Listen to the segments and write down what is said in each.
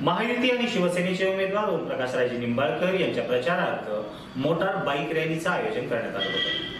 महायुती आणि शिवसेनेचे उमेदवार ओमप्रकाश राजे निंबाळकर यांच्या प्रचारार्थ मोटार बाईक रॅलीचं आयोजन करण्यात आलं होतं.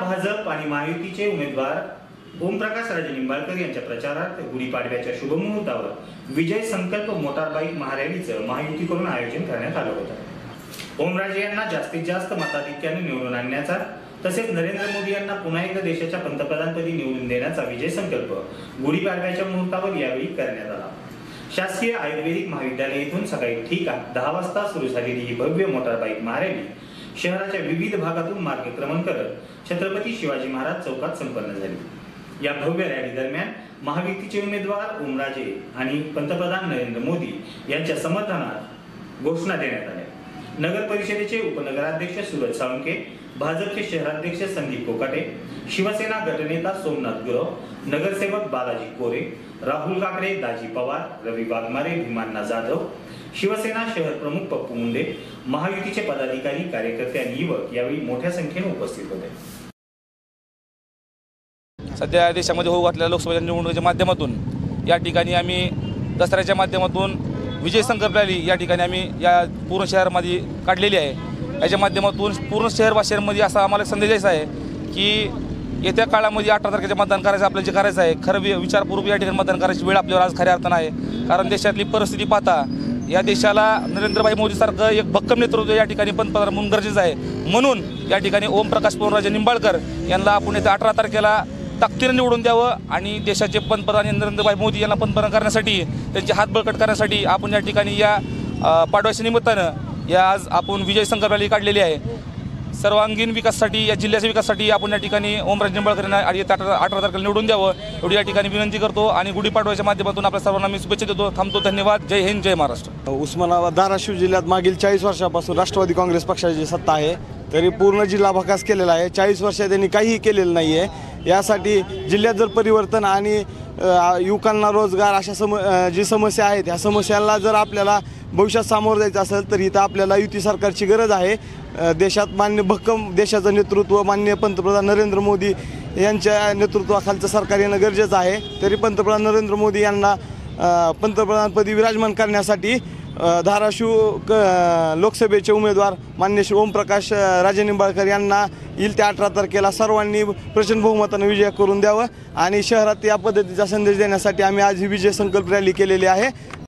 भाजप आणि महायुतीचे उमेदवार ओमप्रकाश राजे निंबाळकर यांच्या प्रचारात गुढीपाडव्याच्या शुभमुहूर्तावर विजय संकल्प मोटार बाईक महारॅलीचं महायुतीकडून आयोजन करण्यात आलं होतं. ओमराजे यांना जास्तीत जास्त मताधिक्याने निवडून आणण्याचा तसेच नरेंद्र मोदी यांना पुन्हा एकदा देशाच्या पंतप्रधानपदी निवडून देण्याचा विजय संकल्प गुढीपाडव्याच्या मुहूर्तावर यावेळी करण्यात आला. शासकीय आयुर्वेदिक महाविद्यालय येथून सकाळी ठीक दहा वाजता सुरू झालेली ही भव्य मोटार बाईक महारॅली शहराच्या विविध भागातून मार्गक्रमण करत छत्रपती शिवाजी महाराज चौकात संपन्न झाली. या भव्य रॅली दरम्यान महायुतीचे उमेदवार ओमराजे आणि पंतप्रधान नरेंद्र मोदी यांच्या समर्थनात घोषणा देण्यात आली नगर परिषदेचे उपनगराध्यक्ष सुरज साळुंके भाजपचे शहराध्यक्ष संदीप कोकाटे शिवसेना गटनेता सोमनाथ गुरव नगरसेवक बालाजी कोरे राहुल काकडे दाजी पवार रवी वाघमारे भीमान्ना जाधव शिवसेना शहर प्रमुख पप्पू मुंडे महायुतीचे पदाधिकारी कार्यकर्ते आणि युवक यावेळी मोठ्या संख्येने उपस्थित होते. सध्या देशामध्ये होऊ घातलेल्या लोकसभेच्या निवडणुकीच्या माध्यमातून या ठिकाणी आम्ही दसऱ्याच्या माध्यमातून विजय संकल्प रॅली या ठिकाणी आम्ही या पूर्ण शहरामध्ये काढलेली आहे. याच्या माध्यमातून पूर्ण शहरवासियांमध्ये असा आम्हाला संदेश द्यायचा आहे की येत्या काळामध्ये अठरा तारखेचे मतदान करायचं आपल्याला जे करायचं आहे खरं विचारपूर्वक या ठिकाणी मतदान करायची वेळ आपल्यावर आज खऱ्या अर्थानं आहे. कारण देशातली परिस्थिती पाहता या देशाला नरेंद्रभाई मोदीसारखं एक भक्कम नेतृत्व या ठिकाणी पंतप्रधान म्हणून गरजेचं आहे. म्हणून या ठिकाणी ओमप्रकाश पोनराजे निंबाळकर यांना आपण येत्या अठरा तारखेला ताकदीनं निवडून द्यावं आणि देशाचे पंतप्रधान नरेंद्रभाई मोदी यांना पंतप्रधान करण्यासाठी त्यांचे हात बळकट करण्यासाठी आपण या ठिकाणी या पाडव्याच्या निमित्तानं या आज आपण विजय संकल्प रॅली काढलेली आहे. सर्वांगीण विकासासाठी या जिल्ह्याच्या विकासासाठी आपण या ठिकाणी ओमराज निंबाळकर यांना आणि अठरा अठरा तारखेला निवडून द्यावं. एवढी या ठिकाणी विनंती करतो आणि गुढीपाडव्याच्या माध्यमातून आपल्या सर्वांना मी शुभेच्छा देतो. थांबतो. धन्यवाद. जय हिंद जय महाराष्ट्र. उस्मानाबाद धाराशिव जिल्ह्यात मागील चाळीस वर्षापासून राष्ट्रवादी काँग्रेस पक्षाची सत्ता आहे. तरी पूर्ण जिल्हा भकास केलेला आहे. चाळीस वर्षात त्यांनी काहीही केलेलं नाही आहे यासाठी जिल्ह्यात जर परिवर्तन आणि युवकांना रोजगार अशा सम जी समस्या आहेत ह्या समस्यांना जर आपल्याला भविष्यात सामोरं जायचं असेल तर इथं आपल्याला युती सरकारची गरज आहे. देशात मान्य भक्कम देशाचं नेतृत्व मान्य पंतप्रधान नरेंद्र मोदी यांच्या नेतृत्वाखालचं सरकार येणं गरजेचं आहे. तरी पंतप्रधान नरेंद्र मोदी यांना पंतप्रधानपदी विराजमान करण्यासाठी धाराशिव क लोकसभेचे उमेदवार मान्य श्री ओमप्रकाश राजेनिंबाळकर राजे निंबाळकर यांना येईल त्या अठरा तारखेला सर्वांनी प्रचंड बहुमतानं विजय करून द्यावं आणि शहरात या पद्धतीचा संदेश देण्यासाठी आम्ही आज ही विजय संकल्प रॅली केलेली आहे.